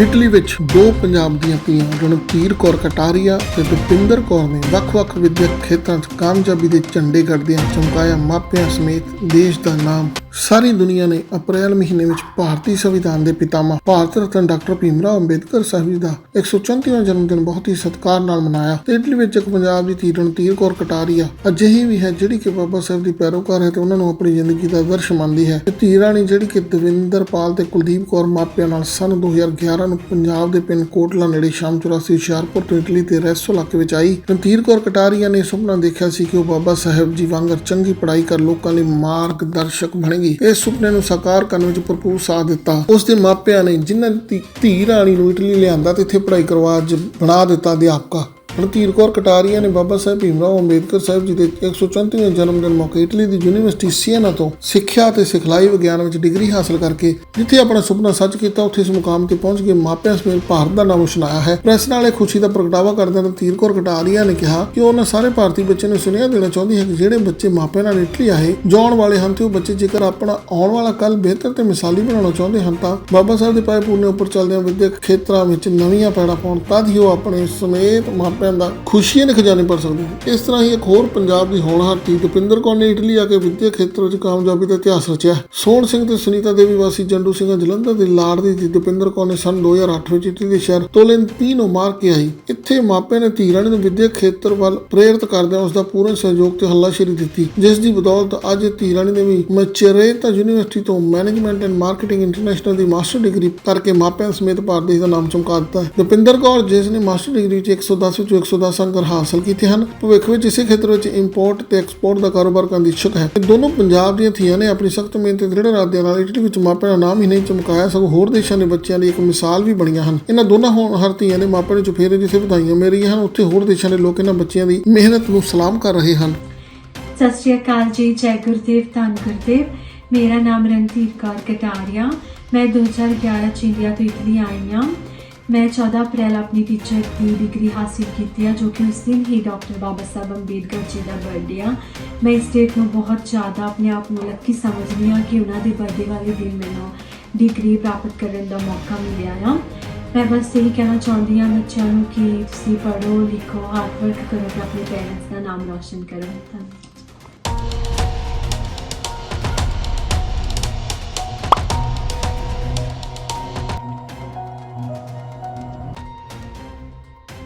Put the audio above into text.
Italy ਵਿੱਚ ਦੋ ਪੰਜਾਬ ਦੀਆਂ ਧੀਆਂ ਰਣਧੀਰ ਕੌਰ ਕਟਾਰੀਆ ਤੇ ਦੁਪਿੰਦਰ ਕੌਰ ਨੇ ਵੱਖ-ਵੱਖ ਵਿਦਿਅਕ ਖੇਤਰਾਂ 'ਚ ਕਾਮਯਾਬੀ ਦੇ ਝੰਡੇ ਗੱਡਦਿਆਂ ਚਮਕਾਇਆ ਮਾਪਿਆਂ ਸਮੇਤ ਦੇਸ਼ ਦਾ ਨਾਮ। ਸਾਰੀ ਦੁਨੀਆ ਨੇ ਅਪ੍ਰੈਲ ਮਹੀਨੇ ਵਿੱਚ ਭਾਰਤੀ ਸੰਵਿਧਾਨ ਦੇ ਪਿਤਾਮਾ ਭਾਰਤ ਰਤਨ ਡਾਕਟਰ ਭੀਮਰਾਓ ਅੰਬੇਦਕਰ ਸਾਹਿਬ ਜੀ ਦਾ 134ਵਾਂ ਜਨਮ ਦਿਨ ਬਹੁਤ ਹੀ ਸਤਿਕਾਰ ਨਾਲ ਮਨਾਇਆ। ਤੇ ਇਟਲੀ ਵਿੱਚ ਇੱਕ ਪੰਜਾਬ ਦੀ ਧੀ ਰਣਧੀਰ ਕੌਰ ਕਟਾਰੀਆ ਅਜਿਹੀ ਵੀ ਹੈ ਜਿਹੜੀ ਕਿ ਬਾਬਾ ਸਾਹਿਬ ਦੀ ਪੈਰੋਕਾਰ ਹੈ ਤੇ ਉਹਨਾਂ ਨੂੰ ਆਪਣੀ ਜ਼ਿੰਦਗੀ ਦਾ ਆਦਰਸ਼ ਮੰਨਦੀ ਹੈ। ਤੇ ਧੀ ਜਿਹੜੀ ਕਿ ਦਵਿੰਦਰ ਪਾਲ ਤੇ ਕੁਲਦੀਪ ਕੌਰ ਮਾਪਿਆਂ ਨਾਲ ਸਨ 2011 ਨੂੰ ਪੰਜਾਬ ਦੇ ਪਿੰਡ ਕੋਟਲਾ ਨੇੜੇ ਸ਼ਾਮ 84 ਹੁਸ਼ਿਆਰਪੁਰ ਤੋਂ ਇਟਲੀ ਦੇ ਰੈਸੋ ਇਲਾਕੇ ਵਿੱਚ ਆਈ। ਰਣਧੀਰ ਕੌਰ ਕਟਾਰੀਆ ਨੇ ਸੁਪਨਾ ਦੇਖਿਆ ਸੀ ਕਿ ਉਹ ਬਾਬਾ ਸਾਹਿਬ ਜੀ ਵਾਂਗਰ ਚੰਗੀ ਪੜ੍ਹਾਈ ਕਰ ਲੋਕਾਂ ਲਈ ਮਾਰਗਦਰਸ਼ਕ ਬਣੇਗੀ ਇਸ ਸੁਪਨੇ ਨੂੰ ਸਾਕਾਰ ਕਰਨ ਵਿੱਚ ਭਰਪੂਰ ਸਾਥ ਦਿੱਤਾ। ਉਸ ਦੇ ਮਾਪਿਆਂ ਨੇ ਜਿਨ੍ਹਾਂ ਦੀ ਧੀ ਰਾਣੀ ਨੂੰ ਇਟਲੀ ਲਿਆਂਦਾ ਤੇ ਇੱਥੇ ਪੜ੍ਹਾਈ ਕਰਵਾ ਬਣਾ ਦਿੱਤਾ ਅਧਿਆਪਕਾ। ਰਣਧੀਰ ਕੌਰ ਕਟਾਰੀਆ ਨੇ ਬਾਬਾ ਸਾਹਿਬ ਭੀਮਰਾਓ ਅੰਬੇਦਕਰ ਸਾਹਿਬ ਜੀ ਦੇ 134ਵੇਂ ਜਨਮ ਦਿਨ ਮੌਕੇ ਇਟਲੀ ਦੀ ਯੂਨੀਵਰਸਿਟੀ ਸੀਐਨਾ ਤੋਂ ਸਿੱਖਿਆ ਤੇ ਸਿਖਲਾਈ ਵਿਗਿਆਨ ਵਿੱਚ ਡਿਗਰੀ ਹਾਸਲ ਕਰਕੇ ਜਿੱਥੇ ਆਪਣਾ ਸੁਪਨਾ ਸੱਚ ਕੀਤਾ, ਉੱਥੇ ਇਸ ਮੁਕਾਮ ਤੇ ਪਹੁੰਚ ਕੇ ਮਾਪਿਆਂ ਸਮੇਤ ਭਾਰਤ ਦਾ ਨਾਮ ਉਛਲਾਇਆ ਹੈ। ਪ੍ਰੈਸ ਨਾਲ ਇਹ ਖੁਸ਼ੀ ਦਾ ਪ੍ਰਗਟਾਵਾ ਕਰਦਿਆਂ ਰਣਧੀਰ ਕੌਰ ਕਟਾਰੀਆ ਨੇ ਕਿਹਾ ਕਿ ਉਹਨਾਂ ਸਾਰੇ ਭਾਰਤੀ ਬੱਚਿਆਂ ਨੂੰ ਸੁਨੇਹਾ ਦੇਣਾ ਚਾਹੁੰਦੀ ਹੈ ਕਿ ਜਿਹੜੇ ਬੱਚੇ ਮਾਪਿਆਂ ਨਾਲ ਇਟਲੀ ਆਏ ਜਾਣ ਵਾਲੇ ਹਨ ਤੇ ਉਹ ਬੱਚੇ ਜੇਕਰ ਆਪਣਾ ਆਉਣ ਵਾਲਾ ਕੱਲ ਬਿਹਤਰ ਤੇ ਮਿਸਾਲੀ ਬਣਾਉਣਾ ਚਾਹੁੰਦੇ ਹਨ ਤਾਂ ਬਾਬਾ ਸਾਹਿਬ ਦੇ ਪਾਏ ਪੂਰਨੇ ਉੱਪਰ ਚੱਲਦਿਆਂ ਵਿਦਿਅਕ ਖੇਤਰਾਂ ਵਿੱਚ ਨਵੀਆਂ ਪੈੜਾ ਪਾਉਣ ਤਦ ਹੀ ਉਹ ਆਪਣੇ ਸਮੇਤ ਮਾਪਿਆਂ ਦਾ ਖੁਸ਼ੀਆਂ ਦੇ ਖਜ਼ਾਨੇ ਭਰ ਸਕਦੇ ਹਨ ਇਸ ਤਰ੍ਹਾਂ ਹੀ ਇੱਕ ਹੋਰ ਪੰਜਾਬ ਦੀ ਹੋਣਹਾਰ ਧੀ ਦੁਪਿੰਦਰ ਕੌਰ ਨੇ ਇਟਲੀ ਆ ਕੇ ਵਿਦਿਅਕ ਖੇਤਰ ਵਿੱਚ ਕਾਮਯਾਬੀ ਦਾ ਇਤਿਹਾਸ ਰਚਿਆ। ਸੋਹਣ ਸਿੰਘ ਤੇ ਸੁਨੀਤਾ ਦੇਵੀ ਵਾਸੀ ਜੰਡੂ ਸਿੰਘਾਂ ਜਲੰਧਰ ਦੇ ਲਾੜਦੀ ਧੀ ਦੁਪਿੰਦਰ ਕੌਰ ਨੇ ਸਨ 2008 ਵਿੱਚ ਇਟਲੀ ਦੇ ਸ਼ਹਿਰ ਤੋਲੇਂਤੀਨੋ ਮਾਰ ਕੇ ਆਈ। ਇੱਥੇ ਮਾਪਿਆਂ ਨੇ ਧੀ ਨੂੰ ਵਿਦਿਅਕ ਖੇਤਰ ਵੱਲ ਪ੍ਰੇਰਿਤ ਕਰਦਿਆਂ ਉਸ ਦਾ ਪੂਰਨ ਸਹਿਯੋਗ ਤੇ ਹੱਲਾਸ਼ੇਰੀ ਦਿੱਤੀ। ਜਿਸ ਦੀ ਬਦੌਲਤ ਅੱਜ ਧੀ ਰਾਣੀ ਨੇ ਵੀ ਮਚਰੇਤਾ ਯੂਨੀਵਰਸਿਟੀ ਤੋਂ ਮੈਨੇਜਮੈਂਟ ਐਂਡ ਮਾਰਕੀਟਿੰਗ ਇੰਟਰਨੈਸ਼ਨਲ ਦੀ ਮਾਸਟਰ ਡਿਗਰੀ ਕਰਕੇ ਮਾਪਿਆਂ ਸਮੇਤ ਭਾਰਤ ਦੇਸ਼ ਦਾ ਨਾਮ ਚਮਕਾ ਦਿੱਤਾ। ਹੈ ਦੁਪਿੰਦਰ ਕੌਰ, ਜਿਸ ਨੇ ਮਾਸਟਰ ਡਿਗਰੀ ਵਿੱਚ 110 ਵਿੱਚੋਂ 110 ਅੰਕ ਹਾਸਲ ਕੀਤੇ ਹਨ। ਭਵਿੱਖ ਵਿੱਚ ਇਸੇ ਖੇਤਰ ਵਿੱਚ ਇੰਪੋਰਟ ਤੇ ਐਕਸਪੋਰਟ ਦਾ ਕਾਰੋਬਾਰ ਕਰਨ ਦੀ ਇੱਛੁਕ ਹੈ। ਇਹ ਦੋਨੋਂ ਪੰਜਾਬ ਦੀਆਂ ਧੀਆਂ ਨੇ ਆਪਣੀ ਸਖਤ ਮਿਹਨਤ ਤੇ ਦ੍ਰਿੜ ਇਰਾਦਿਆਂ ਨਾਲ ਇਟਲੀ ਵਿੱਚ ਮਾਪਿਆਂ ਦਾ ਨਾਮ ਹੀ ਨਹੀਂ ਚਮਕਾਇਆ, ਸਗੋਂ ਹੋਰ ਦੇਸ਼ਾਂ ਦੇ ਬੱਚਿਆਂ ਲਈ ਇੱਕ ਮਿਸਾਲ ਵੀ ਬਣੀਆਂ ਹਨ। ਇਹਨਾਂ ਦੋਨਾਂ ਹੋਣਹਾਰ ਧੀਆਂ ਦੇ ਮਾਪਿਆਂ ਨੂੰ ਚੁਫੇਰੇ ਜਿੱਥੇ ਵਧਾਈਆਂ ਮਿਲ ਰਹੀਆਂ ਹਨ। ਉੱਥੇ ਹੋਰ ਦੇਸ਼ਾਂ ਦੇ ਲੋਕ ਇਹਨਾਂ ਬੱਚਿਆਂ ਦੀ ਮਿਹਨਤ ਨੂੰ ਸਲਾਮ ਕਰ ਰਹੇ ਹਨ। ਸਤਿ ਸ਼੍ਰੀ ਅਕਾਲ ਜੀ, ਜੈ ਗੁਰਦੇਵ, ਧੰਨ ਗੁਰਦੇਵ। ਮੇਰਾ ਨਾਮ ਰਣਧੀਰ ਕੌਰ ਕਟਾਰੀਆ। ਮੈਂ 2011 ਚ ਇੰਡੀਆ ਤੋਂ ਇਟਲੀ ਆਈ ਹਾਂ। ਮੈਂ 14 ਅਪ੍ਰੈਲ ਆਪਣੀ ਟੀਚਰ ਦੀ ਡਿਗਰੀ ਹਾਸਿਲ ਕੀਤੀ ਹੈ ਜੋ ਕਿ ਉਸ ਦਿਨ ਹੀ ਡਾਕਟਰ ਬਾਬਾ ਸਾਹਿਬ ਅੰਬੇਡਕਰ ਜੀ ਦਾ ਬਰਥਡੇ ਆ। ਮੈਂ ਇਸ ਡੇਟ ਨੂੰ ਬਹੁਤ ਜ਼ਿਆਦਾ ਆਪਣੇ ਆਪ ਨੂੰ ਲੱਕੀ ਸਮਝਦੀ ਹਾਂ ਕਿ ਉਹਨਾਂ ਦੇ ਬਰਥਡੇ ਵਾਲੇ ਦਿਨ ਮੈਨੂੰ ਡਿਗਰੀ ਪ੍ਰਾਪਤ ਕਰਨ ਦਾ ਮੌਕਾ ਮਿਲਿਆ ਆ। ਮੈਂ ਬਸ ਇਹੀ ਕਹਿਣਾ ਚਾਹੁੰਦੀ ਹਾਂ ਬੱਚਿਆਂ ਨੂੰ ਕਿ ਤੁਸੀਂ ਪੜ੍ਹੋ, ਲਿਖੋ ਹਾਰਡ ਵਰਕ ਕਰੋ ਤੇ ਆਪਣੇ ਪੇਰੈਂਟਸ ਦਾ ਨਾਮ ਰੌਸ਼ਨ ਕਰੋ। ਧੰਨਵਾਦ।